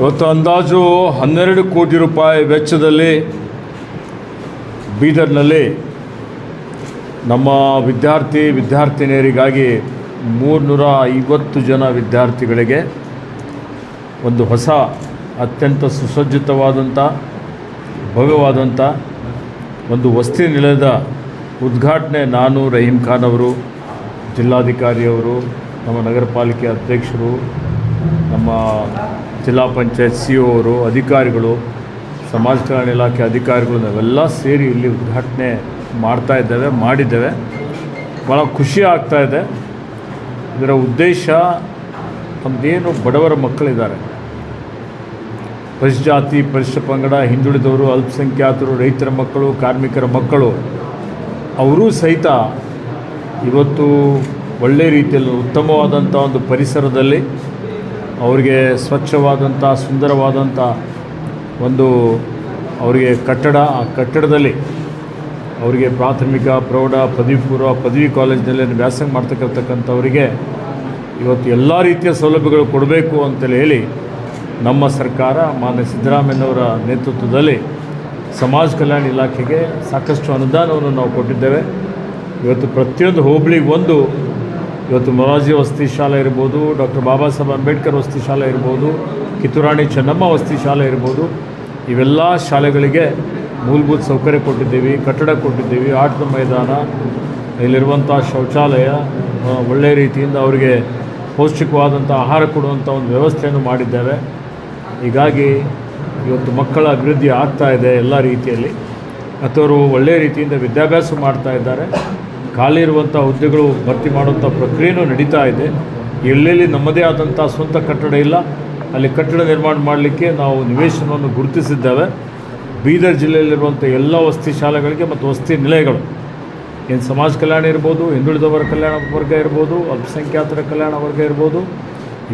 ಇವತ್ತು ಅಂದಾಜು ಹನ್ನೆರಡು ಕೋಟಿ ರೂಪಾಯಿ ವೆಚ್ಚದಲ್ಲಿ ಬೀದರ್ನಲ್ಲಿ ನಮ್ಮ ವಿದ್ಯಾರ್ಥಿ, ವಿದ್ಯಾರ್ಥಿನಿಯರಿಗಾಗಿ ಮೂರುನೂರ ಐವತ್ತು ಜನ ವಿದ್ಯಾರ್ಥಿಗಳಿಗೆ ಒಂದು ಹೊಸ, ಅತ್ಯಂತ ಸುಸಜ್ಜಿತವಾದಂಥ, ಭವ್ಯವಾದಂಥ ಒಂದು ವಸ್ತಿ ನಿಲಯದ ಉದ್ಘಾಟನೆ ನಾನು ರಹೀಂ ಖಾನ್ ಅವರು ಜಿಲ್ಲಾಧಿಕಾರಿಯವರು ನಮ್ಮ ನಗರ ಪಾಲಿಕೆ ಅಧ್ಯಕ್ಷರು ನಮ್ಮ ಜಿಲ್ಲಾ ಪಂಚಾಯತ್ ಸಿ ಒ ಅವರು, ಅಧಿಕಾರಿಗಳು, ಸಮಾಜ ಕಲ್ಯಾಣ ಇಲಾಖೆ ಅಧಿಕಾರಿಗಳು, ನಾವೆಲ್ಲ ಸೇರಿ ಇಲ್ಲಿ ಉದ್ಘಾಟನೆ ಮಾಡ್ತಾ ಇದ್ದೇವೆ, ಮಾಡಿದ್ದೇವೆ. ಭಾಳ ಖುಷಿ ಆಗ್ತಾ ಇದೆ. ಇದರ ಉದ್ದೇಶ ನಮ್ಮದೇನು ಬಡವರ ಮಕ್ಕಳಿದ್ದಾರೆ. ಪರಿಶಿಷ್ಟ ಜಾತಿ ಪರಿಶಿಷ್ಟ ಪಂಗಡ, ಹಿಂದುಳಿದವರು, ಅಲ್ಪಸಂಖ್ಯಾತರು, ರೈತರ ಮಕ್ಕಳು, ಕಾರ್ಮಿಕರ ಮಕ್ಕಳು, ಅವರೂ ಸಹಿತ ಇವತ್ತು ಒಳ್ಳೆ ರೀತಿಯಲ್ಲಿ ಉತ್ತಮವಾದಂಥ ಒಂದು ಪರಿಸರದಲ್ಲಿ ಅವರಿಗೆ ಸ್ವಚ್ಛವಾದಂಥ, ಸುಂದರವಾದಂಥ ಒಂದು ಅವರಿಗೆ ಕಟ್ಟಡ, ಆ ಕಟ್ಟಡದಲ್ಲಿ ಅವರಿಗೆ ಪ್ರಾಥಮಿಕ, ಪ್ರೌಢ, ಪದವಿ ಪೂರ್ವ, ಪದವಿ ಕಾಲೇಜಿನಲ್ಲಿ ವ್ಯಾಸಂಗ ಮಾಡ್ತಕ್ಕಂಥವರಿಗೆ ಇವತ್ತು ಎಲ್ಲ ರೀತಿಯ ಸೌಲಭ್ಯಗಳು ಕೊಡಬೇಕು ಅಂತೇಳಿ ಹೇಳಿ ನಮ್ಮ ಸರ್ಕಾರ, ಮಾನ್ಯ ಸಿದ್ದರಾಮಯ್ಯನವರ ನೇತೃತ್ವದಲ್ಲಿ ಸಮಾಜ ಕಲ್ಯಾಣ ಇಲಾಖೆಗೆ ಸಾಕಷ್ಟು ಅನುದಾನವನ್ನು ನಾವು ಕೊಟ್ಟಿದ್ದೇವೆ. ಇವತ್ತು ಪ್ರತಿಯೊಂದು ಹೋಬಳಿಗೆ ಒಂದು ಇವತ್ತು ಮೊರಾಜಿ ವಸತಿ ಶಾಲೆ ಇರ್ಬೋದು, ಡಾಕ್ಟರ್ ಬಾಬಾ ಸಾಹೇಬ್ ಅಂಬೇಡ್ಕರ್ ವಸತಿ ಶಾಲೆ ಇರ್ಬೋದು, ಕಿತ್ತೂರಾಣಿ ಚೆನ್ನಮ್ಮ ವಸತಿ ಶಾಲೆ ಇರ್ಬೋದು, ಇವೆಲ್ಲ ಶಾಲೆಗಳಿಗೆ ಮೂಲಭೂತ ಸೌಕರ್ಯ ಕೊಟ್ಟಿದ್ದೀವಿ, ಕಟ್ಟಡ ಕೊಟ್ಟಿದ್ದೀವಿ, ಆಟದ ಮೈದಾನ ಇಲ್ಲಿರುವಂಥ ಶೌಚಾಲಯ ಒಳ್ಳೆಯ ರೀತಿಯಿಂದ ಅವರಿಗೆ ಪೌಷ್ಟಿಕವಾದಂಥ ಆಹಾರ ಕೊಡುವಂಥ ಒಂದು ವ್ಯವಸ್ಥೆಯನ್ನು ಮಾಡಿದ್ದೇವೆ. ಹೀಗಾಗಿ ಇವತ್ತು ಮಕ್ಕಳ ಅಭಿವೃದ್ಧಿ ಆಗ್ತಾ ಇದೆ ಎಲ್ಲ ರೀತಿಯಲ್ಲಿ. ಮತ್ತವರು ಒಳ್ಳೆಯ ರೀತಿಯಿಂದ ವಿದ್ಯಾಭ್ಯಾಸ ಮಾಡ್ತಾ ಇದ್ದಾರೆ. ಖಾಲಿ ಇರುವಂಥ ಹುದ್ದೆಗಳು ಭರ್ತಿ ಮಾಡುವಂಥ ಪ್ರಕ್ರಿಯೆಯೂ ನಡೀತಾ ಇದೆ. ಎಲ್ಲೆಲ್ಲಿ ನಮ್ಮದೇ ಆದಂಥ ಸ್ವಂತ ಕಟ್ಟಡ ಇಲ್ಲ, ಅಲ್ಲಿ ಕಟ್ಟಡ ನಿರ್ಮಾಣ ಮಾಡಲಿಕ್ಕೆ ನಾವು ನಿವೇಶನವನ್ನು ಗುರುತಿಸಿದ್ದೇವೆ. ಬೀದರ್ ಜಿಲ್ಲೆಯಲ್ಲಿರುವಂಥ ಎಲ್ಲ ವಸತಿ ಶಾಲೆಗಳಿಗೆ ಮತ್ತು ವಸತಿ ನಿಲಯಗಳು, ಏನು ಸಮಾಜ ಕಲ್ಯಾಣ ಇರ್ಬೋದು, ಹಿಂದುಳಿದವರ ಕಲ್ಯಾಣ ವರ್ಗ ಇರ್ಬೋದು, ಅಲ್ಪಸಂಖ್ಯಾತರ ಕಲ್ಯಾಣ ವರ್ಗ ಇರ್ಬೋದು,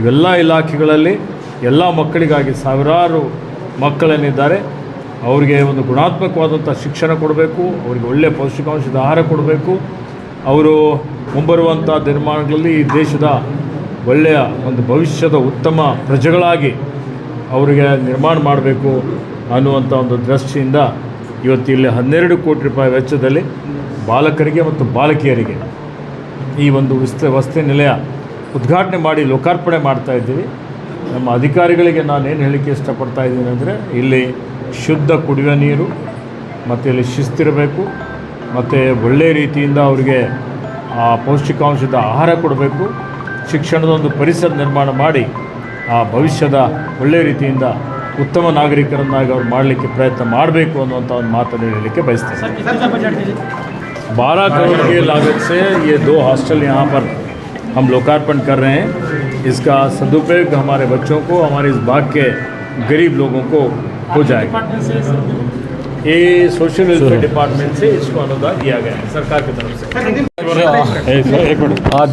ಇವೆಲ್ಲ ಇಲಾಖೆಗಳಲ್ಲಿ ಎಲ್ಲ ಮಕ್ಕಳಿಗಾಗಿ ಸಾವಿರಾರು ಮಕ್ಕಳೇನಿದ್ದಾರೆ ಅವರಿಗೆ ಒಂದು ಗುಣಾತ್ಮಕವಾದಂಥ ಶಿಕ್ಷಣ ಕೊಡಬೇಕು, ಅವರಿಗೆ ಒಳ್ಳೆಯ ಪೌಷ್ಟಿಕಾಂಶದ ಆಹಾರ ಕೊಡಬೇಕು. ಅವರು ಮುಂಬರುವಂಥ ದಿನಮಾನಗಳಲ್ಲಿ ಈ ದೇಶದ ಒಳ್ಳೆಯ ಒಂದು ಭವಿಷ್ಯದ ಉತ್ತಮ ಪ್ರಜೆಗಳಾಗಿ ಅವರಿಗೆ ನಿರ್ಮಾಣ ಮಾಡಬೇಕು ಅನ್ನುವಂಥ ಒಂದು ದೃಷ್ಟಿಯಿಂದ ಇವತ್ತು ಇಲ್ಲಿ ಹನ್ನೆರಡು ಕೋಟಿ ರೂಪಾಯಿ ವೆಚ್ಚದಲ್ಲಿ ಬಾಲಕರಿಗೆ ಮತ್ತು ಬಾಲಕಿಯರಿಗೆ ಈ ಒಂದು ವಿಸ್ತ ವಸ್ತಿ ನಿಲಯ ಉದ್ಘಾಟನೆ ಮಾಡಿ ಲೋಕಾರ್ಪಣೆ ಮಾಡ್ತಾ ಇದ್ದೀವಿ. ನಮ್ಮ ಅಧಿಕಾರಿಗಳಿಗೆ ನಾನೇನು ಹೇಳಲಿಕ್ಕೆ ಇಷ್ಟಪಡ್ತಾ ಇದ್ದೀನಿ ಅಂದರೆ ಇಲ್ಲಿ ಶುದ್ಧ ಕುಡಿಯುವ ನೀರು, ಮತ್ತು ಇಲ್ಲಿ ಶಿಸ್ತಿರಬೇಕು. ಮತ್ತು ಒಳ್ಳೆಯ ರೀತಿಯಿಂದ ಅವರಿಗೆ ಆ ಪೌಷ್ಟಿಕಾಂಶದ ಆಹಾರ ಕೊಡಬೇಕು ಶಿಕ್ಷಣದ ಒಂದು ಪರಿಸರ ನಿರ್ಮಾಣ ಮಾಡಿ ಆ ಭವಿಷ್ಯದ ಒಳ್ಳೆಯ ರೀತಿಯಿಂದ ಉತ್ತಮ ನಾಗರಿಕರನ್ನಾಗಿ ಅವ್ರು ಮಾಡಲಿಕ್ಕೆ ಪ್ರಯತ್ನ ಮಾಡಬೇಕು ಅನ್ನುವಂಥ ಒಂದು ಮಾತನ್ನು ಹೇಳಲಿಕ್ಕೆ ಬಯಸ್ತೇನೆ बारह करोड़ की लागत से ये दो हॉस्टल यहाँ पर हम लोकार्पण कर रहे हैं इसका सदुपयोग हमारे बच्चों को हमारे इस भाग के गरीब लोगों को हो जाएगा ये सोशल वेलफेयर डिपार्टमेंट से इसको अनुदान दिया गया है सरकार की तरफ़ से। एक मिनट। आज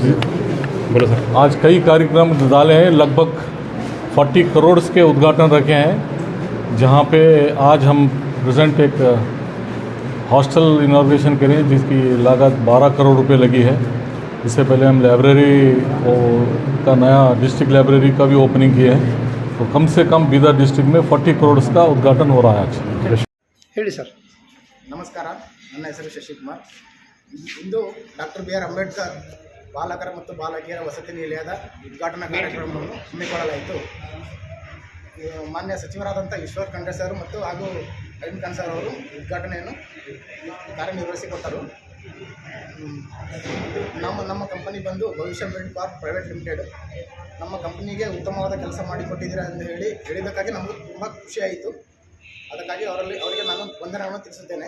बोलो सर। आज कई कार्यक्रम डाले हैं लगभग 40 करोड़ के उद्घाटन रखे हैं जहाँ पे आज हम प्रेजेंट एक हॉस्टल इनॉग्रेशन करें जिसकी लागत 12 करोड़ रुपए लगी है। इससे पहले हम लाइब्रेरी का नया डिस्ट्रिक्ट लाइब्रेरी का भी ओपनिंग किए हैं। तो कम से कम बीदर डिस्ट्रिक्ट में 40 करोड़ का उद्घाटन हो रहा है आज। ಹೇಳಿ ಸರ್. ನಮಸ್ಕಾರ ನನ್ನ ಹೆಸರು ಶಶಿಕುಮಾರ್. ಇಂದು ಡಾಕ್ಟರ್ ಬಿ ಆರ್ ಅಂಬೇಡ್ಕರ್ ಬಾಲಕರ ಮತ್ತು ಬಾಲಕಿಯರ ವಸತಿ ನಿಲಯದ ಉದ್ಘಾಟನಾ ಕಾರ್ಯಕ್ರಮವನ್ನು ಹಮ್ಮಿಕೊಳ್ಳಲಾಯಿತು. ಮಾನ್ಯ ಸಚಿವರಾದಂಥ ಈಶ್ವರ್ ಖಂಡ್ರೆ ಸರ್ ಮತ್ತು ಹಾಗೂ ಅರವಿಂದ್ ಖಾನ್ ಸರ್ ಅವರು ಉದ್ಘಾಟನೆಯನ್ನು ಕಾರ್ಯನಿರ್ವಹಿಸಿಕೊಟ್ಟರು. ನಮ್ಮ ನಮ್ಮ ಕಂಪನಿ ಬಂದು ಭವಿಷ್ಯ ಬಿಲ್ಡ್ ಕಾರ್ಪ್ ಪ್ರೈವೇಟ್ ಲಿಮಿಟೆಡ್. ನಮ್ಮ ಕಂಪನಿಗೆ ಉತ್ತಮವಾದ ಕೆಲಸ ಮಾಡಿಕೊಟ್ಟಿದ್ದೀರಾ ಅಂತ ಹೇಳಿ ಹೇಳಿದ್ದಕ್ಕಾಗಿ ನಮಗೂ ತುಂಬ ಖುಷಿಯಾಯಿತು ಅದಕ್ಕಾಗಿ ಅವರಲ್ಲಿ ಅವರಿಗೆ ನಾನು ವಂದನೆಗಳನ್ನು ತಿಳಿಸುತ್ತೇನೆ.